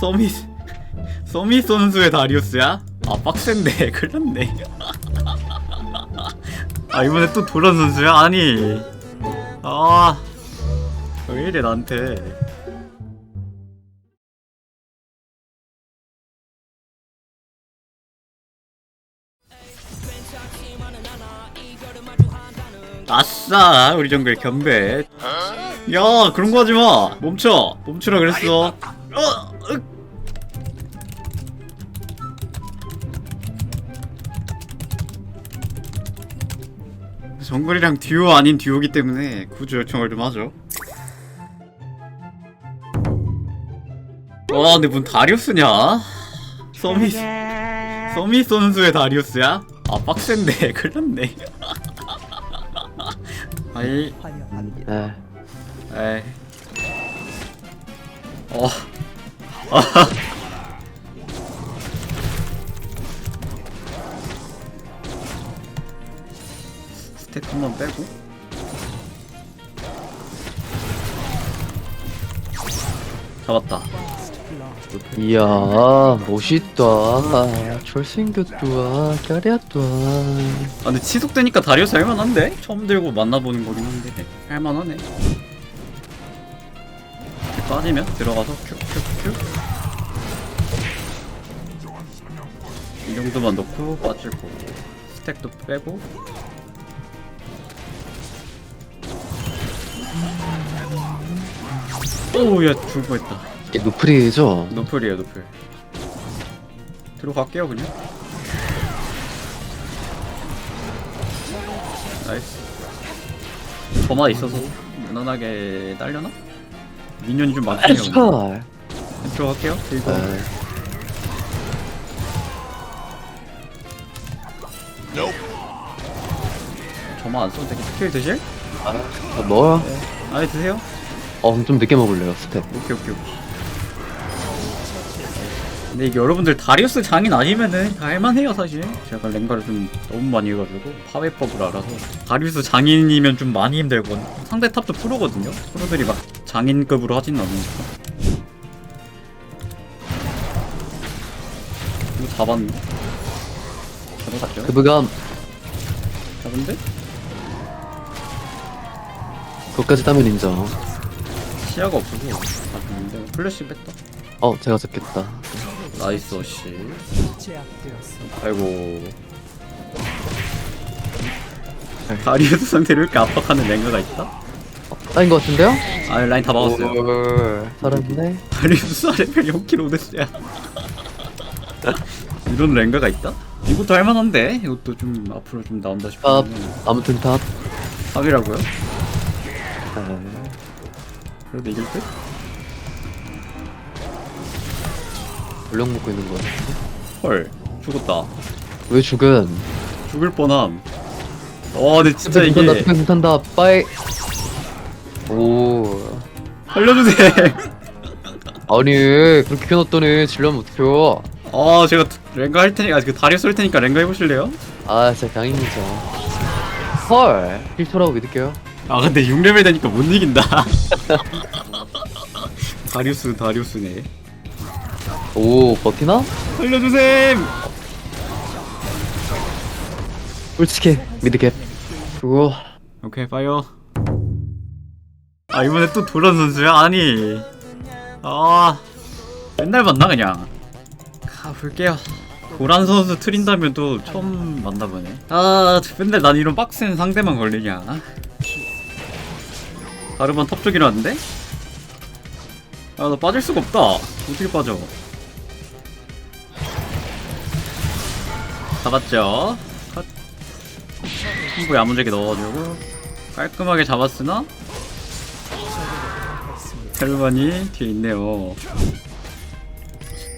서밋 서밋 선수의 다리우스야? 아 빡센데. 큰일났네. 아 이번에 또 도란 선수야? 아니. 아 왜 이래 나한테. 아싸 우리 정글 견배. 야 그런 거 하지 마. 멈춰. 멈추라 그랬어. 어, 으. 정글이랑 듀오 아닌 듀오기 때문에 구조 요청을 좀 하죠 와 근데 뭔 다리우스냐 서밋 서밋 선수의 다리우스야? 아 빡센데 큰일났네 아이 네. 에이. 어. 아. 스택 한 번 빼고. 잡았다. 이야 멋있다 잘생겼다 잘했다 아 근데 치속되니까 다리우스 할만한데? 처음 들고 만나보는 거긴 한데 할만하네. 이렇게 빠지면 들어가서 큐큐큐. 정도만 넣고 빠지고. 스택도 빼고. 오야 죽을 뻔했다. 이게 노플이죠? 노플이에요 노플. 들어갈게요 그냥. 나이스. 범아 있어서 무난하게 딸려나? 미니언이 좀 많네요 헐 들어갈게요 들고 네. 저만 안 써도 되게 스킬 드실? 아, 넣어요. 아예 드세요. 어 좀 늦게 먹을래요 스텝? 오케이 오케이 오케이. 근데 이게 여러분들 다리우스 장인 아니면은 할만해요 사실. 제가 랭가를 좀 너무 많이 해가지고 파괴법을 알아서 다리우스 장인이면 좀 많이 힘들거든 상대 탑도 프로거든요. 프로들이 막 장인급으로 하진 않으니까. 이거 잡았네 잡았죠? 그부감 잡은데? 그것까지 따면 인정 시야가 없어서 잡았는데 플래시 뺐다 어 제가 잡겠다 나이스 어씨 아이고 다리우스 상태를 이렇게 압박하는 랭가가 있다? 어, 따인 것 같은데요? 아 라인 다 막았어요 오, 살았네 다리우스 레벨 0kg 됐어요 이런 랭가가 있다? 이것도 할만한데? 이것도 좀 앞으로 좀 나온다 탑 싶으면 아무튼 탑. 탑이라고요? 네. 그래도 이길 듯? 물력 먹고 있는 거 같은데 헐 죽었다. 왜 죽은? 죽을 뻔함. 와 근데 진짜 이게 스펙 못한다. 빠이. 오. 살려주세요. 아니 그렇게 켜놨더니 질려면 어떡해요 아 제가 랭가 할 테니까 그 다리우스 할 테니까 랭가 해보실래요? 아 진짜 강인이죠. 헐. 필터라고 믿을게요. 아 근데 6레벨 되니까 못 이긴다. 다리우스 다리우스네. 오 버티나? 살려주셈! 솔직히 미드캡 그거. 오케이 파이어. 아 이번에 또 도란 선수야? 아니. 아 맨날 만나 그냥 가볼게요. 도란 선수 트린다면 또 처음 만나보네. 아 맨날 난 이런 빡센 상대만 걸리냐. 가르반 탑 쪽이라는데? 아나 빠질 수가 없다. 어떻게 빠져? 잡았죠? 컷. 콤보 야무지게 넣어가지고 깔끔하게 잡았으나? 헬반이 뒤에 있네요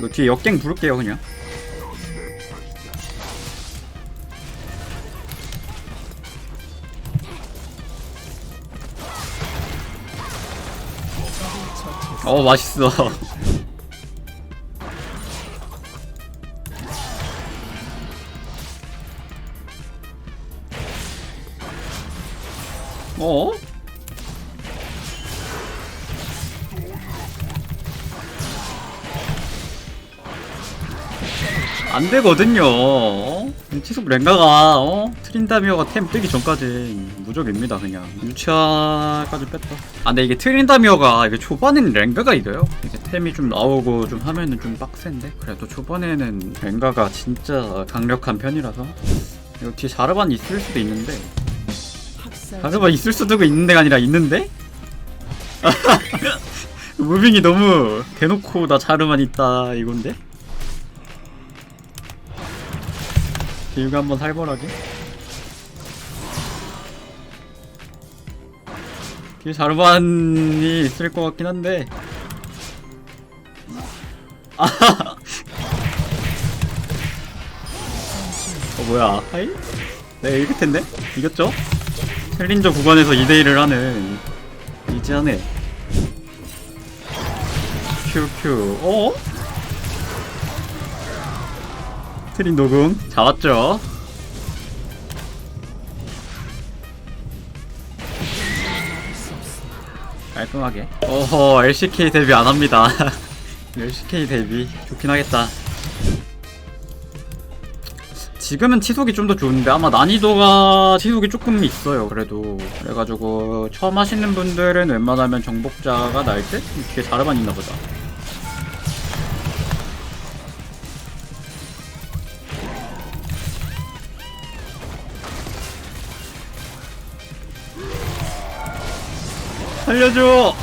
이거 뒤에 역갱 부를게요 그냥 어 맛있어 어? 안 되거든요. 어? 치속 랭가가 어? 트린다미어가 템 뜨기 전까지 무적입니다 그냥 유치아까지 뺐다. 아 근데 이게 트린다미어가 이게 초반에는 랭가가 이겨요. 이제 템이 좀 나오고 좀 하면은 좀 빡센데 그래도 초반에는 랭가가 진짜 강력한 편이라서 이거 뒤에 자르반 있을 수도 있는데 자르반 있을 수도 있는데가 아니라 있는데? 무빙이 너무 대놓고 나 자르만 있다 이건데? 길가 한번 살벌하게 뒤에 자르반이 있을 것 같긴 한데 아. 어 뭐야 하이? 네 이길 텐데? 이겼죠? 챌린저 구간에서 2대1을 하는 이지하네 큐큐 어? 트린 녹음. 잡았죠? 깔끔하게. 어허 LCK 데뷔 안합니다. LCK 데뷔. 좋긴 하겠다. 지금은 치속이 좀 더 좋은데 아마 난이도가 치속이 조금 있어요 그래도. 그래가지고 처음 하시는 분들은 웬만하면 정복자가 나을 때 이렇게 자르만 있나 보다 살려줘.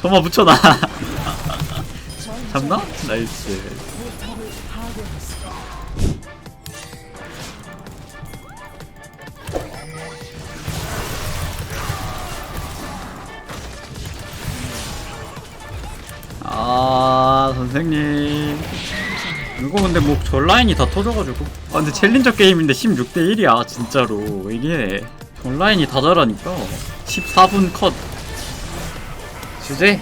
점화 붙여놔. 잡나? 나이스. 아 선생님. 이거 근데 뭐 전라인이 다 터져가지고. 아 근데 챌린저 게임인데 16대1이야 진짜로. 이게 전라인이 다 잘하니까. 14분 컷. 주제?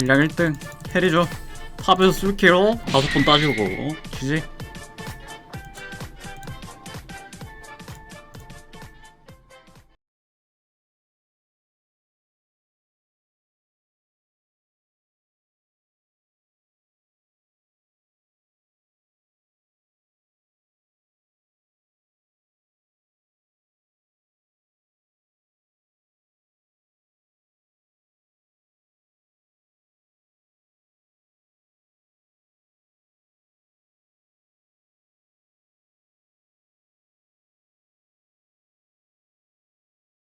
일량 1등. 캐리죠. 탑에서 술키로 다섯 번 따지고. 주제